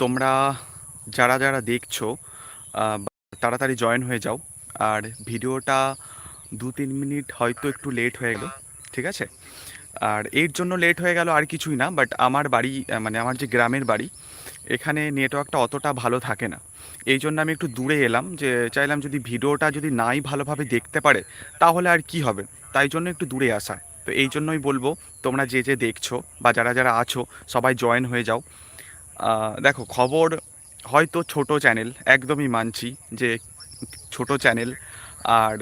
তোমরা যারা যারা দেখছ তাড়াতাড়ি জয়েন হয়ে যাও। আর ভিডিওটা দু তিন মিনিট হয়তো একটু লেট হয়ে গেল, ঠিক আছে? আর এর জন্য লেট হয়ে গেল আর কিছুই না, বাট আমার বাড়ি মানে আমার যে গ্রামের বাড়ি, এখানে নেটওয়ার্কটা অতটা ভালো থাকে না। এই জন্য আমি একটু দূরে এলাম, যে চাইলাম যদি ভিডিওটা যদি নাই ভালোভাবে দেখতে পারে, তাহলে আর কি হবে? তাই জন্য একটু দূরে আসা। তো এই জন্যই বলব, তোমরা যে যে দেখছ বা যারা যারা আছো, সবাই জয়েন হয়ে যাও। দেখো, খবর হয়তো ছোট চ্যানেল একদমই মানছি যে ছোট চ্যানেল আর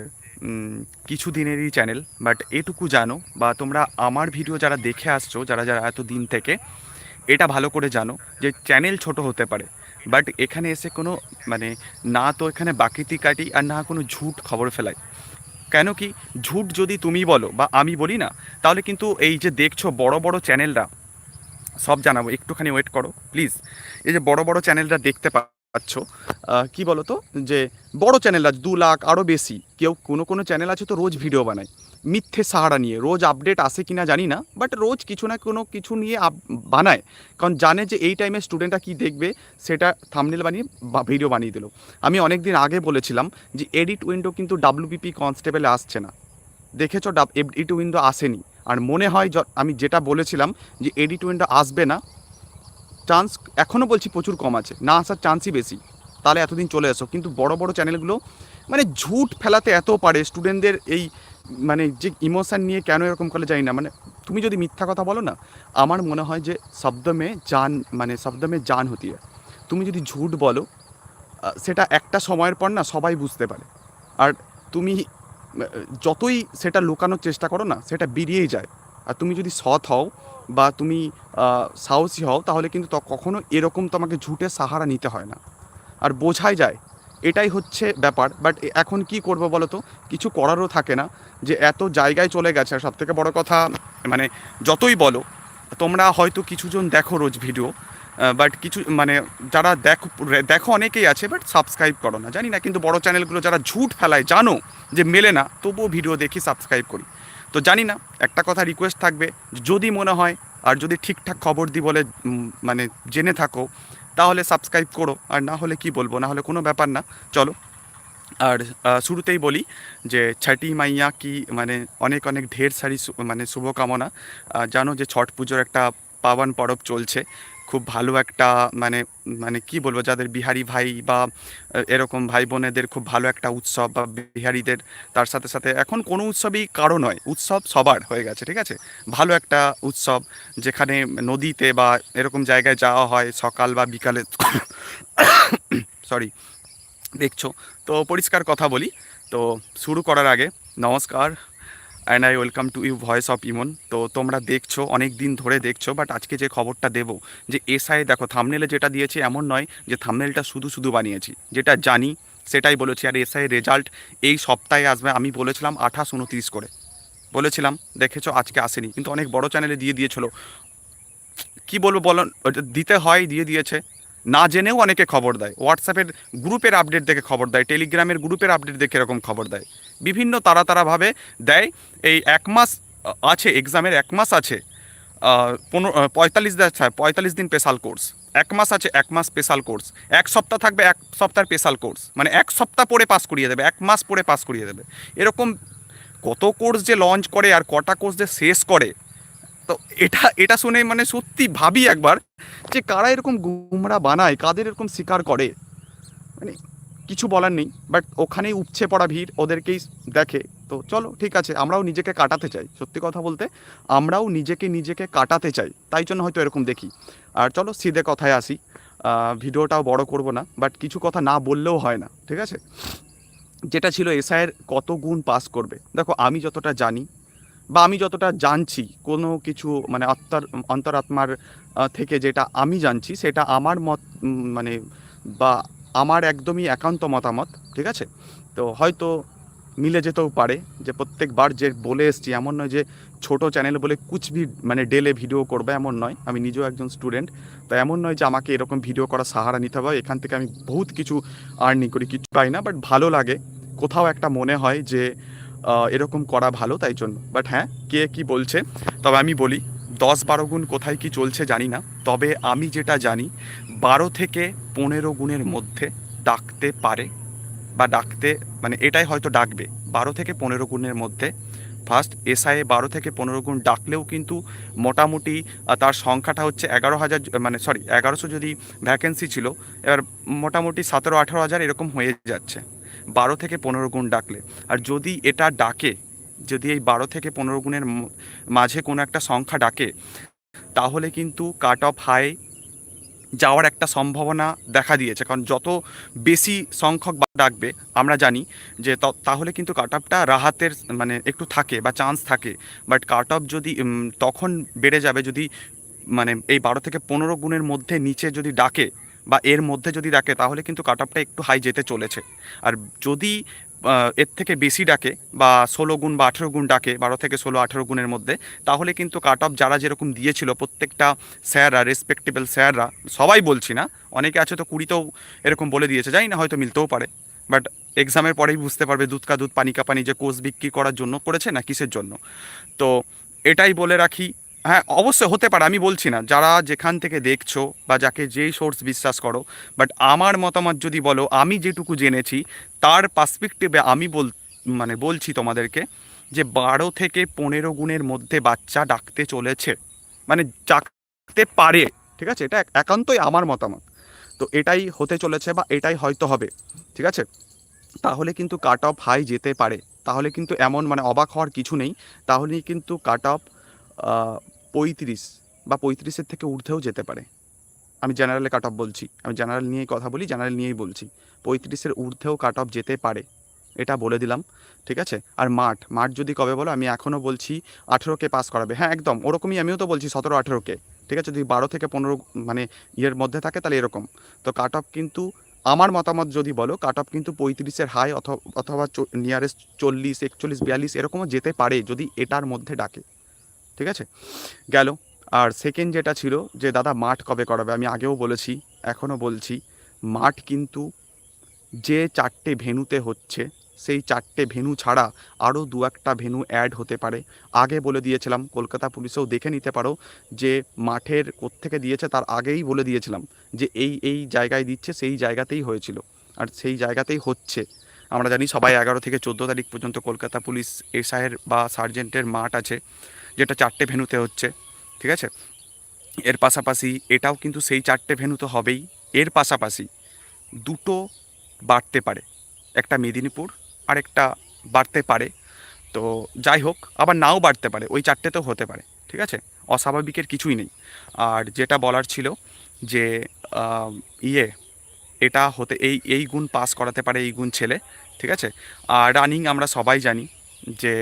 কিছু দিনেরই চ্যানেল বাট এটুকু জানো বা তোমরা আমার ভিডিও যারা দেখে আসছো, যারা যারা এত দিন থেকে, এটা ভালো করে জানো যে চ্যানেল ছোট হতে পারে বাট এখানে এসে কোনো মানে না তো এখানে বাকিতি কাটি আর না কোনো ঝুট খবর ফেলাই কেন কি, ঝুট যদি তুমি বলো বা আমি বলি না, তাহলে কিন্তু এই যে দেখছ বড় বড় চ্যানেলরা সব জানাব, একটুখানি ওয়েট করো প্লিজ এই যে বড় বড় চ্যানেলটা দেখতে পাচ্ছ কি বলো তো যে বড় চ্যানেল আছে, দু লাখ আরও বেশি, কেউ কোনো কোনো চ্যানেল আছে তো রোজ ভিডিও বানায়। মিথ্যে সাহারা নিয়ে, রোজ আপডেট আসে কিনা জানি না বাট রোজ কিছু না কোনো কিছু নিয়ে বানায়। কারণ জানে যে এই টাইমে স্টুডেন্টরা কী দেখবে, সেটা থামনেল বানিয়ে ভিডিও বানিয়ে দিল। আমি অনেক দিন আগে বলেছিলাম যে এডিট উইন্ডো কিন্তু ডাব্লিউপিপি কনস্টেবলে আসছে না। দেখেছ ডাব এডিট উইন্ডো আসেনি। আর মনে হয় আমি যেটা বলেছিলাম যে এডি উইন্ডো আসবে না চান্স এখনও বলছি প্রচুর কম আছে, না আসার চান্সই বেশি। তাহলে এতদিন চলে আসো কিন্তু বড় বড় চ্যানেলগুলো মানে ঝুট ফেলাতে এত পারে স্টুডেন্টদের এই মানে যে ইমোশান নিয়ে কেন এরকম করে জানি না? মানে তুমি যদি মিথ্যা কথা বলো না, আমার মনে হয় যে শব্দ মে জান মানে শব্দ মে জান হতি তুমি যদি ঝুট বলো সেটা একটা সময়ের পর না সবাই বুঝতে পারে। আর তুমি যতই সেটা লুকানোর চেষ্টা করো না, সেটা বেরিয়েই যায়। আর তুমি যদি সৎ হও বা তুমি সাহসী হও, তাহলে কিন্তু কখনো এরকম তোমাকে ঝুটে সাহারা নিতে হয় না। আর বোঝাই যায়, এটাই হচ্ছে ব্যাপার। বাট এখন কি করব বলো তো? কিছু করারও থাকে না যে এত জায়গায় চলে গেছে। আর সবথেকে বড় কথা মানে যতই বলো, তোমরা হয়তো কিছুজন দেখো রোজ ভিডিও। বাট কিছু মানে যারা দেখো দেখো অনেকেই আছে বাট সাবস্ক্রাইব করো না। জানি না, কিন্তু বড় চ্যানেলগুলো যারা ঝুট ফেলায় জানো যে মেলে না, তবুও ভিডিও দেখি সাবস্ক্রাইব করি। তো জানি না, একটা কথা রিকোয়েস্ট থাকবে, যদি মনে হয়, আর যদি ঠিকঠাক খবর দিই বলে মানে জেনে থাকো, তাহলে সাবস্ক্রাইব করো, আর না হলে কি বলব, না হলে কোনো ব্যাপার না, চলো। আর শুরুতেই বলি যে ছটি মাইয়া কি মানে অনেক অনেক ঢের সারি মানে শুভকামনা। জানো যে ছট পুজোর একটা পাবান পরব চলছে। খুব ভালো একটা মানে মানে কি বলব, যাদের বিহারি ভাই বা এরকম ভাই বোনেদের খুব ভালো একটা উৎসব বা বিহারিদের তার সাথে সাথে এখন কোনো উৎসবই কারও নয়, উৎসব সবার হয়ে গেছে, ঠিক আছে? ভালো একটা উৎসব যেখানে নদীতে বা এরকম জায়গায় যাওয়া হয় সকাল বা বিকালে সরি দেখছ? তো পরিষ্কার কথা বলি, তো শুরু করার আগে নমস্কার। And I welcome to you voice of Imon তো তোমরা দেখছ অনেক দিন ধরে দেখছ বাট আজকে যে খবরটা দেবো, যে এসআই, দেখো থামনেলে যেটা দিয়েছে এমন নয় যে থামনেলটা শুধু শুধু বানিয়েছি। যেটা জানি, সেটাই বলেছি, আর এসআই রেজাল্ট এই সপ্তাহে আসবে, আমি বলেছিলাম আঠাশ উনত্রিশ করে। বলেছিলাম, দেখেছ, আজকে আসেনি, কিন্তু অনেক বড় চ্যানেলে দিয়ে দিয়েছিল। কি বলব বলো, দিতে হয়, দিয়ে দিয়েছে। না জেনেও অনেকে খবর দেয়। হোয়াটসঅ্যাপের গ্রুপের আপডেট দেখে খবর দেয় টেলিগ্রামের গ্রুপের আপডেট দেখে এরকম খবর দেয়। বিভিন্ন তারা তারাভাবে দেয়। এই এক মাস আছে এক্সামের এক মাস আছে পনেরো পঁয়তাল্লিশ দিন পঁয়তাল্লিশ দিন স্পেশাল কোর্স এক মাস আছে, এক মাস স্পেশাল কোর্স এক সপ্তাহ থাকবে, এক সপ্তাহের স্পেশাল কোর্স মানে এক সপ্তাহ পরে পাস করিয়ে দেবে, এক মাস পরে পাস করিয়ে দেবে। এরকম কত কোর্স যে লঞ্চ করে আর কটা কোর্স যে শেষ করে, তো এটা এটা শুনে মানে সত্যি ভাবি একবার যে কারা এরকম গুমরা বানায়, কাদের এরকম শিকার করে। মানে কিছু বলার নেই বাট ওখানেই উপচে পড়া ভিড় ওদেরকেই দেখে। তো চলো, ঠিক আছে, আমরাও নিজেকে কাটাতে চাই, সত্যি কথা বলতে, আমরাও নিজেকে নিজেকে কাটাতে চাই, তাই জন্য হয়তো এরকম দেখি। আর চলো, সিধে কথায় আসি। ভিডিওটাও বড় করব না বাট কিছু কথা না বললেও হয় না, ঠিক আছে? যেটা ছিল এসআইয়ের কত গুণ পাস করবে। দেখো, আমি যতটা জানি বা আমি যতটা জানছি, কোনো কিছু মানে আত্মার, অন্তরাত্মার থেকে যেটা আমি জানছি, সেটা আমার মত মানে বা আমার একদমই একান্ত মতামত, ঠিক আছে? তো হয়তো মিলে যেতেও পারে যে প্রত্যেকবার যে বলে এসছি, এমন নয় যে ছোট চ্যানেল বলে কুচবি মানে ডেলে ভিডিও করবে, এমন নয়। আমি নিজেও একজন স্টুডেন্ট তো এমন নয় যে আমাকে এরকম ভিডিও করার সাহারা নিতে হবে। এখান থেকে আমি বহুত কিছু আর্নিং করি, কিছু পাই না বাট ভালো লাগে। কোথাও একটা মনে হয় যে এরকম করা ভালো, তাই জন্য। বাট হ্যাঁ কে কি বলছে? তবে আমি বলি, দশ বারো গুণ কোথায় কি চলছে জানি না। তবে আমি যেটা জানি বারো থেকে পনেরো গুণের মধ্যে ডাকতে পারে বা ডাকতে মানে এটাই হয়তো ডাকবে। বারো থেকে পনেরো গুণের মধ্যে। ফার্স্ট এসআইএ বারো থেকে পনেরো গুণ ডাকলেও কিন্তু মোটামুটি তার সংখ্যাটা হচ্ছে এগারো হাজার মানে সরি এগারোশো যদি ভ্যাকেন্সি ছিল, এবার মোটামুটি সতেরো আঠেরো হাজার এরকম হয়ে যাচ্ছে। বারো থেকে পনেরো গুণ ডাকলে। আর যদি এটা ডাকে, যদি এই বারো থেকে পনেরো গুণের মাঝে কোনো একটা সংখ্যা ডাকে, তাহলে কিন্তু কাট অফ হাই যাওয়ার একটা সম্ভাবনা দেখা দিয়েছে। কারণ যত বেশি সংখ্যক ডাকবে, আমরা জানি যে তাহলে কিন্তু কাট অফটা রাহাতের মানে একটু থাকে বা চান্স থাকে। বাট কাট অফ যদি তখন বেড়ে যাবে যদি মানে এই বারো থেকে পনেরো গুণের মধ্যে নিচে যদি ডাকে বা এর মধ্যে যদি ডাকে, তাহলে কিন্তু কাট একটু হাই যেতে চলেছে। আর যদি এর থেকে বেশি ডাকে বা ষোলো গুণ বা আঠেরো গুণ ডাকে, বারো থেকে ষোলো, আঠেরো গুণের মধ্যে, তাহলে কিন্তু কাট অফ যারা যেরকম দিয়েছিল, প্রত্যেকটা স্যাররা রেসপেক্টেবল স্যাররা, সবাই বলছি না, অনেকে আছে তো কুড়িতেও এরকম বলে দিয়েছে, জানি না, হয়তো মিলতেও পারে বাট এক্সামের পরেই বুঝতে পারবে দুধ কা দুধ, পানি কা পানি যে কোর্স বিক্রি করার জন্য করেছে না কিসের জন্য। তো এটাই বলে রাখি হ্যাঁ অবশ্যই হতে পারে, আমি বলছি না। যারা যেখান থেকে দেখছ বা যাকে যেই সোর্স বিশ্বাস করো বাট আমার মতামত যদি বলো, আমি যেটুকু জেনেছি, তার পার্সপেক্টিভে আমি বল মানে বলছি তোমাদেরকে যে বারো থেকে পনেরো গুণের মধ্যে বাচ্চা ডাকতে চলেছে মানে ডাকতে পারে, ঠিক আছে? এটা এক- একান্তই আমার মতামত। তো এটাই হতে চলেছে বা এটাই হয়তো হবে, ঠিক আছে? তাহলে কিন্তু কাট অফ হাই যেতে পারে। তাহলে কিন্তু এমন মানে অবাক হওয়ার কিছু নেই। তাহলেই কিন্তু কাট অফ পঁয়ত্রিশ বা পঁয়ত্রিশের থেকে ঊর্ধ্বেও যেতে পারে। আমি জেনারেলে কাট অফ বলছি। আমি জেনারেল নিয়েই কথা বলি, জেনারেল নিয়েই বলছি। পঁয়ত্রিশের ঊর্ধ্বেও কাট অফ যেতে পারে। এটা বলে দিলাম, ঠিক আছে? আর মাঠ মাঠ যদি কবে বলো, আমি এখনও বলছি আঠেরোকে পাস করাবে। হ্যাঁ একদম, ওরকমই আমিও তো বলছি সতেরো, আঠেরোকে, ঠিক আছে? যদি বারো থেকে পনেরো মানে ইয়ের মধ্যে থাকে, তাহলে এরকম। তো কাট অফ কিন্তু আমার মতামত যদি বলো কাট অফ কিন্তু পঁয়ত্রিশের হাই অথবা নিয়ারেস্ট চল্লিশ, একচল্লিশ, বিয়াল্লিশ, এরকমও যেতে পারে, যদি এটার মধ্যে ডাকে। ঠিক আছে? গেল। আর সেকেন্ড যেটা ছিল যে, দাদা, মাঠ কবে করাবে? আমি আগেও বলেছি, এখনও বলছি, মাঠ কিন্তু যে চারটে ভেনুতে হচ্ছে, সেই চারটে ভেনু ছাড়া আরও দু একটা ভেনু অ্যাড হতে পারে। আগে বলে দিয়েছিলাম, কলকাতা পুলিশেও দেখে নিতে পারো যে, মাঠের কোত্থেকে দিয়েছে, তার আগেই বলে দিয়েছিলাম যে, এই এই জায়গায় দিচ্ছে, সেই জায়গাতেই হয়েছিল। আর সেই জায়গাতেই হচ্ছে। আমরা জানি সবাই এগারো থেকে চোদ্দ তারিখ পর্যন্ত কলকাতা পুলিশ, এসআইয়ের বা সার্জেন্টের মাঠ আছে। যেটা চারটে ভেনুতে হচ্ছে, ঠিক আছে? এর পাশাপাশি এটাও কিন্তু সেই চারটে ভেনু তো হবেই। এর পাশাপাশি দুটো বাড়তে পারে, একটা মেদিনীপুর আর একটা বাড়তে পারে। তো যাই হোক, আবার নাও বাড়তে পারে, ওই চারটেতেও হতে পারে, ঠিক আছে? অস্বাভাবিকের কিছুই নেই। আর যেটা বলার ছিল যে ইয়ে এটা হতে, এই এই গুণ পাস করাতে পারে এই গুণ ছেলে, ঠিক আছে? আর রানিং আমরা সবাই জানি যে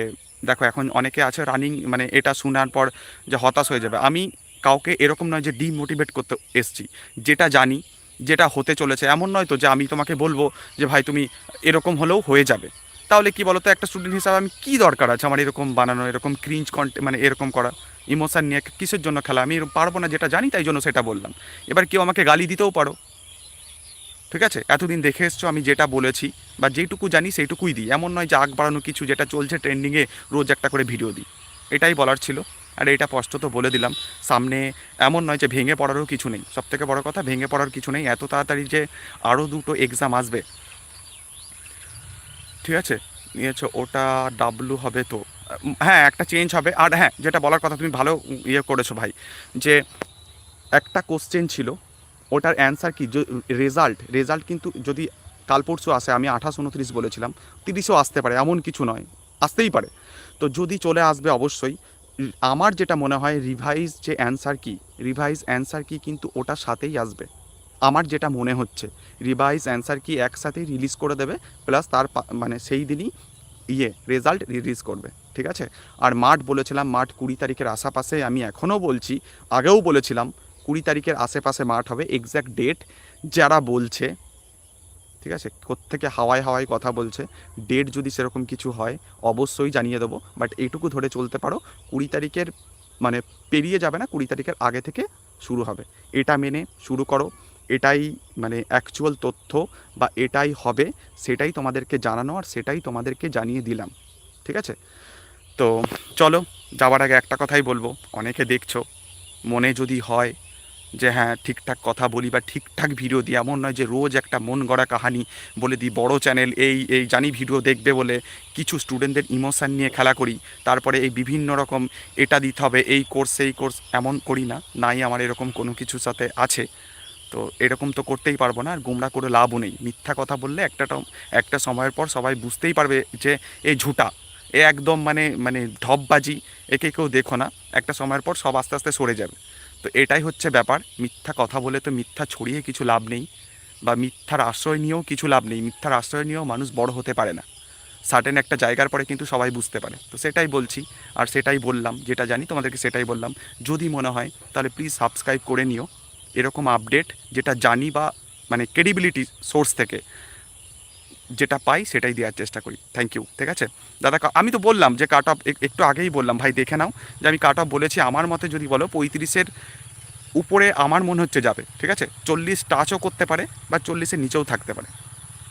দেখো, এখন অনেকে আছে রানিং মানে এটা শোনার পর যে হতাশ হয়ে যাবে। আমি কাউকে এরকম নয় যে ডিমোটিভেট করতে এসছি। যেটা জানি, যেটা হতে চলেছে, এমন নয় তো যে আমি তোমাকে বলব যে, ভাই, তুমি এরকম হলেও হয়ে যাবে। তাহলে কি বলতো, একটা স্টুডেন্ট হিসাবে আমি কী দরকার আছে আমার এরকম বানানো, এরকম ক্রিঞ্জ কন্টে মানে এরকম করা? ইমোশান নিয়ে কিসের জন্য খেলা? আমি পারব না যেটা জানি, তাই জন্য সেটা বললাম। এবার কেউ আমাকে গালি দিতেও পারো। ঠিক আছে? এতদিন দেখে এসছো, আমি যেটা বলেছি বা যেটুকু জানি সেইটুকুই দিই। এমন নয় যে আগ বাড়ানো কিছু যেটা চলছে ট্রেন্ডিংয়ে রোজ একটা করে ভিডিও দিই। এটাই বলার ছিল। আর এটা স্পষ্ট বলে দিলাম। সামনে এমন নয় যে ভেঙে পড়ারও কিছু নেই। সবথেকে বড় কথা, ভেঙে পড়ার কিছু নেই। এত তাড়াতাড়ি যে আরও দুটো এক্সাম আসবে। ঠিক আছে? নিয়েছো, ওটা ডাব্লু হবে তো। হ্যাঁ একটা চেঞ্জ হবে। আর হ্যাঁ যেটা বলার কথা, তুমি ভালো ইয়ে করেছ ভাই। যে একটা কোশ্চেন ছিল ওটার অ্যান্সার কি? রেজাল্ট রেজাল্ট কিন্তু যদি কাল পরশু আসে, আমি আঠাশ উনত্রিশ বলেছিলাম, তিরিশও আসতে পারে, এমন কিছু নয়, আসতেই পারে। তো যদি চলে আসবে অবশ্যই, আমার যেটা মনে হয় রিভাইজ যে অ্যান্সার কি রিভাইজ অ্যান্সার কি কিন্তু ওটার সাথেই আসবে। আমার যেটা মনে হচ্ছে রিভাইজ অ্যান্সার কি একসাথেই রিলিজ করে দেবে প্লাস তার মানে সেই দিনই ইয়ে রেজাল্ট রিলিজ করবে, ঠিক আছে? আর মাঠ বলেছিলাম, মাঠ কুড়ি তারিখের আশেপাশে আমি এখনও বলছি, আগেও বলেছিলাম কুড়ি তারিখের আশেপাশে মাঠ হবে এক্স্যাক্ট ডেট যারা বলছে, ঠিক আছে? কোত্থেকে হাওয়ায় হাওয়ায় কথা বলছে ডেট যদি সেরকম কিছু হয়, অবশ্যই জানিয়ে দেবো বাট এইটুকু ধরে চলতে পারো, কুড়ি তারিখের মানে পেরিয়ে যাবে না, কুড়ি তারিখের আগে থেকে শুরু হবে। এটা মেনে শুরু করো, এটাই মানে অ্যাকচুয়াল তথ্য বা এটাই হবে, সেটাই তোমাদেরকে জানানো আর সেটাই তোমাদেরকে জানিয়ে দিলাম, ঠিক আছে? তো চলো, যাওয়ার আগে একটা কথাই বলব, অনেকে দেখছ, মনে যদি হয় যে হ্যাঁ ঠিকঠাক কথা বলি বা ঠিকঠাক ভিডিও দিই, এমন নয় যে রোজ একটা মন গড়া কাহানি বলে দিই, বড় চ্যানেল এই এই জানি ভিডিও দেখবে বলে কিছু স্টুডেন্টদের ইমোশান নিয়ে খেলা করি, তারপরে এই বিভিন্ন রকম এটা দিতে হবে, এই কোর্স সেই কোর্স এমন করি না, নাই আমার এরকম কোনো কিছুর সাথে আছে। তো এরকম তো করতেই পারব না, আর গুমরা করে লাভও নেই। মিথ্যা কথা বললে একটা একটা সময়ের পর সবাই বুঝতেই পারবে যে এই ঝুটা, এ একদম মানে মানে ঢপবাজি, একে কেউ দেখো না, একটা সময়ের পর সব আস্তে আস্তে সরে যাবে। তো এটাই হচ্ছে ব্যাপার। মিথ্যা কথা বলে তো মিথ্যা ছড়িয়ে কিছু লাভ নেই বা মিথ্যার আশ্রয় নিয়েও কিছু লাভ নেই। মিথ্যার আশ্রয় নিয়েও মানুষ বড় হতে পারে না। সার্টেন একটা জায়গার পরে কিন্তু সবাই বুঝতে পারে। তো সেটাই বলছি আর সেটাই বললাম, যেটা জানি তোমাদেরকে সেটাই বললাম। যদি মনে হয় তাহলে প্লিজ সাবস্ক্রাইব করে নিও। এরকম আপডেট যেটা জানি বা মানে ক্রেডিবিলিটি সোর্স থেকে যেটা পাই সেটাই দেওয়ার চেষ্টা করি। থ্যাংক ইউ ঠিক আছে? দাদা আমি তো বললাম যে কাট অফ একটু আগেই বললাম, ভাই দেখে নাও যে আমি কাট অফ বলেছি, আমার মতে যদি বলো পঁয়ত্রিশের উপরে আমার মনে হচ্ছে যাবে, ঠিক আছে? চল্লিশ টাচও করতে পারে বা চল্লিশের নিচেও থাকতে পারে।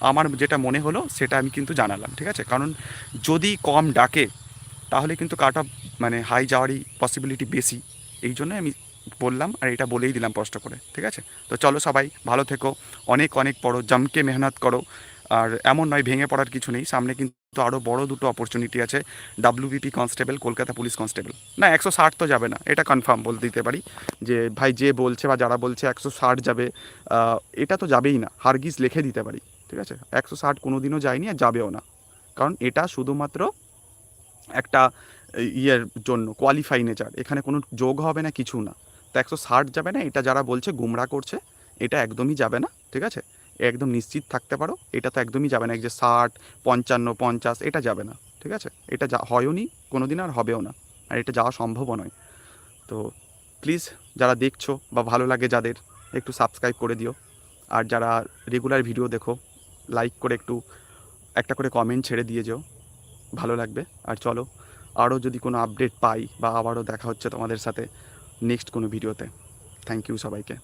আমার যেটা মনে হলো সেটা আমি কিন্তু জানালাম, ঠিক আছে? কারণ যদি কম ডাকে, তাহলে কিন্তু কাট অফ মানে হাই যাওয়ারই পসিবিলিটি বেশি। এই জন্য আমি বললাম আর এটা বলেই দিলাম কষ্ট করে, ঠিক আছে? তো চলো সবাই, ভালো থেকো, অনেক অনেক পড়ো জমকে মেহনত করো। আর এমন নয়, ভেঙে পড়ার কিছু নেই। সামনে কিন্তু আরও বড় দুটো অপরচুনিটি আছে। WBP constable Kolkata police constable না, একশো ষাট তো যাবে না, এটা কনফার্ম বলতে দিতে পারি। যে ভাই যে বলছে বা যারা বলছে একশো ষাট যাবে এটা তো যাবেই না। হারগিজ লিখে দিতে পারি, ঠিক আছে? একশো ষাট কোনো দিনও যায়নি আর যাবেও না। কারণ এটা শুধুমাত্র একটা ইয়ের জন্য কোয়ালিফাই নেচার এখানে কোনো যোগ হবে না, কিছু না। তো একশো ষাট যাবে না, এটা যারা বলছে, গুমরা করছে, এটা একদমই যাবে না, ঠিক আছে? একদম নিশ্চিত থাকতে পারো। এটা তো একদমই যাবে না, এই যে ষাট, পঞ্চান্ন, পঞ্চাশ, এটা যাবে না, ঠিক আছে? এটা যা, হয়ও নি কোনো দিন আর হবেও না, আর এটা যাওয়া সম্ভবও নয়। তো প্লিজ যারা দেখছ বা ভালো লাগে যাদের, একটু সাবস্ক্রাইব করে দিও। আর যারা রেগুলার ভিডিও দেখো লাইক করে একটু, একটা করে কমেন্ট ছেড়ে দিয়ে যেও, ভালো লাগবে। আর চলো, আরও যদি কোনো আপডেট পাই বা আবারও দেখা হচ্ছে তোমাদের সাথে নেক্সট কোনো ভিডিওতে থ্যাংক ইউ সবাইকে।